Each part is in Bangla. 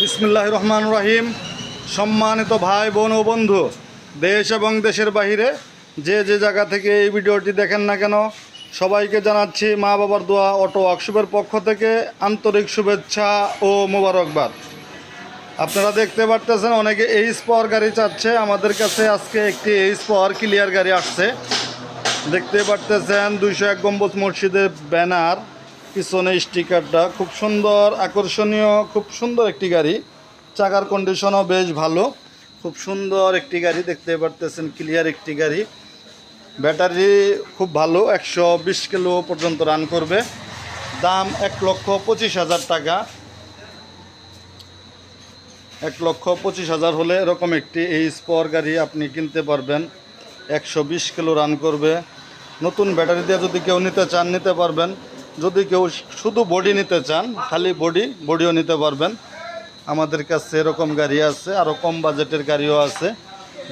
বিসমিল্লাহ রহমান রহিম। সম্মানিত ভাই, বোন ও বন্ধু, দেশ এবং দেশের বাহিরে যে যে জায়গা থেকে এই ভিডিওটি দেখেন না কেন, সবাইকে জানাচ্ছি মা বাবার দোয়া অটো ওয়ার্কশপের পক্ষ থেকে আন্তরিক শুভেচ্ছা ও মোবারকবাদ। আপনারা দেখতে পারতেছেন, অনেকে এইচ পাওয়ার গাড়ি চাচ্ছে, আমাদের কাছে আজকে একটি এই পাওয়ার ক্লিয়ার গাড়ি আসছে। দেখতে পারতেছেন, দুইশো এক গম্বুজ মসজিদের ব্যানার। পিছনে স্টিকারটা খুব সুন্দর, আকর্ষণীয়, খুব সুন্দর একটি গাড়ি। চাকার কন্ডিশনও বেশ ভালো। খুব সুন্দর একটি গাড়ি দেখতে পারতেছেন ক্লিয়ার একটি গাড়ি। ব্যাটারি খুব ভালো, একশো বিশ কিলো পর্যন্ত রান করবে। দাম এক লক্ষ পঁচিশ হাজার টাকা। এক লক্ষ পঁচিশ হাজার হলে এরকম একটি এই স্পর গাড়ি আপনি কিনতে পারবেন। একশো বিশ কিলো রান করবে। নতুন ব্যাটারি দিয়ে যদি কেউ নিতে চান, নিতে পারবেন। যদি কেউ শুধু বডি নিতে চান, খালি বডি, বডিও নিতে পারবেন। আমাদের কাছে এরকম গাড়ি আছে আরও কম বাজেটের গাড়িও আছে।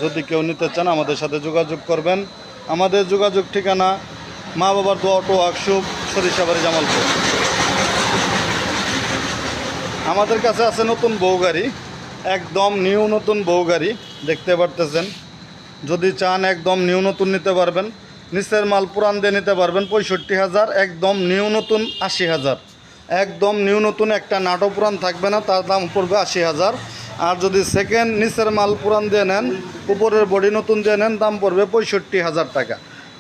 যদি কেউ নিতে চান, আমাদের সাথে যোগাযোগ করবেন। আমাদের যোগাযোগ ঠিকানা মা বাবার দোয়া অটো ওয়ার্কশপ, সরিষাবাড়ি, জামালপুর। আমাদের কাছে আছে নতুন বউ গাড়ি, একদম নিউ নতুন বউ গাড়ি, দেখতে পারতেছেন। যদি চান একদম নিউ নতুন নিতে পারবেন। নিচের মাল পুরান দিয়ে নিতে পারবেন পঁয়ষট্টি হাজার, একদম নিউ নতুন আশি হাজার। একদম নিউ নতুন একটা নাটো পুরান থাকবে না, তার দাম পড়বে আশি হাজার। আর যদি সেকেন্ড নিচের মাল পুরান দিয়ে নেন, উপরের বডি নতুন দিয়ে নেন, দাম পড়বে পঁয়ষট্টি হাজার টাকা।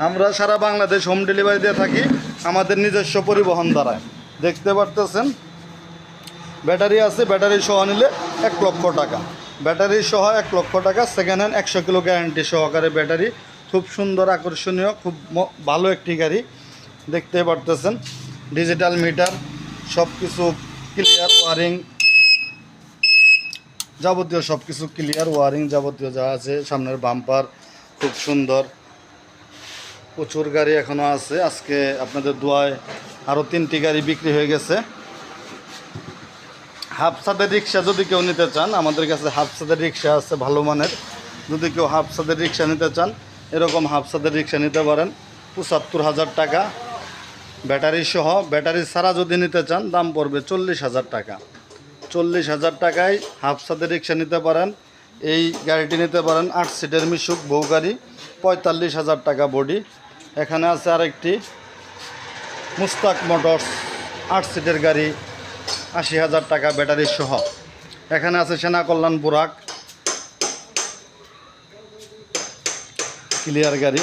আমরা সারা বাংলাদেশ হোম ডেলিভারি দিয়ে থাকি, আমাদের নিজস্ব পরিবহন দ্বারায়। দেখতে পারতেছেন? ব্যাটারি আছে, ব্যাটারি সহ নিলে এক লক্ষ টাকা। ব্যাটারি সহ এক লক্ষ টাকা সেকেন্ড হ্যান্ড একশো কিলো গ্যারান্টি সহকারে ব্যাটারি। খুব সুন্দর, আকর্ষণীয়, খুব ভালো একটি গাড়ি। দেখতে পারতেছেন ডিজিটাল মিটার সব কিছু ক্লিয়ার ওয়ারিং যাবতীয় সব কিছু ক্লিয়ার ওয়ারিং যাবতীয় যা আছে, সামনের বাম্পার খুব সুন্দর। প্রচুর গাড়ি এখনও আছে। আজকে আপনাদের দোয়ায় আরও তিনটি গাড়ি বিক্রি হয়ে গেছে। হাফ সাদের রিক্সা যদি কেউ নিতে চান, আমাদের কাছে হাফ সাদের রিক্সা আছে ভালো মানের। যদি কেউ হাফ সাদের রিক্সা নিতে চান এরকম হাফ সাদের রিক্সা নিতে পারেন। পঁচাত্তর হাজার টাকা। ব্যাটারি সহ, ব্যাটারি ছাড়া যদি নিতে চান, দাম পড়বে চল্লিশ হাজার টাকা। চল্লিশ হাজার টাকায় হাফ সাদের রিক্সা নিতে পারেন। এই গাড়িটি নিতে পারেন আট সিটের মিশুক বউ গাড়ি পঁয়তাল্লিশ হাজার টাকা বডি। এখানে আছে আরেকটি মুস্তাক মোটরস, আট সিটের গাড়ি, আশি হাজার টাকা ব্যাটারি সহ। এখানে আছে সেনা কল্যাণ বুরাক ক্লিয়ার গাড়ি।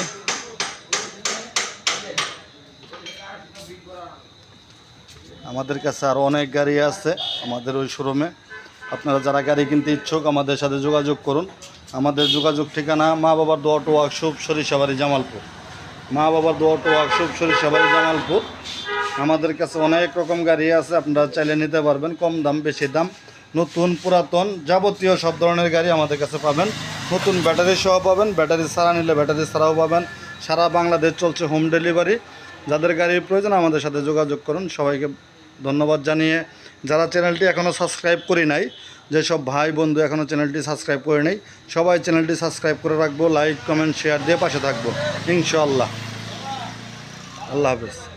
আমাদের কাছে আরও অনেক গাড়ি আছে আমাদের ওই শোরুমে। আপনারা যারা গাড়ি কিনতে ইচ্ছুক আমাদের সাথে যোগাযোগ করুন। আমাদের যোগাযোগ ঠিকানা মা বাবার দোয়াটো ওয়ার্কশপ সরিষাবাড়ি জামালপুর। মা বাবার দোয়াটো ওয়ার্কশপ সরিষাবাড়ি জামালপুর। আমাদের কাছে অনেক রকম গাড়ি আছে, আপনারা চাইলে নিতে পারবেন, কম দাম, বেশি দাম। নতুন পুরাতন যাবতীয় সব ধরনের গাড়ি আমাদের কাছে পাবেন। নতুন ব্যাটারি সহ পাবেন, ব্যাটারি ছাড়া নিলে ব্যাটারি ছাড়াও পাবেন। সারা বাংলাদেশ চলছে হোম ডেলিভারি যাদের গাড়ির প্রয়োজন আমাদের সাথে যোগাযোগ করুন। সবাইকে ধন্যবাদ জানিয়ে যারা চ্যানেলটি এখনও সাবস্ক্রাইব করি নাই যেসব ভাই বন্ধু এখনও চ্যানেলটি সাবস্ক্রাইব করে নেই, সবাই চ্যানেলটি সাবস্ক্রাইব করে রাখব লাইক কমেন্ট শেয়ার দিয়ে পাশে থাকব। ইনশাআল্লাহ। আল্লাহ হাফেজ।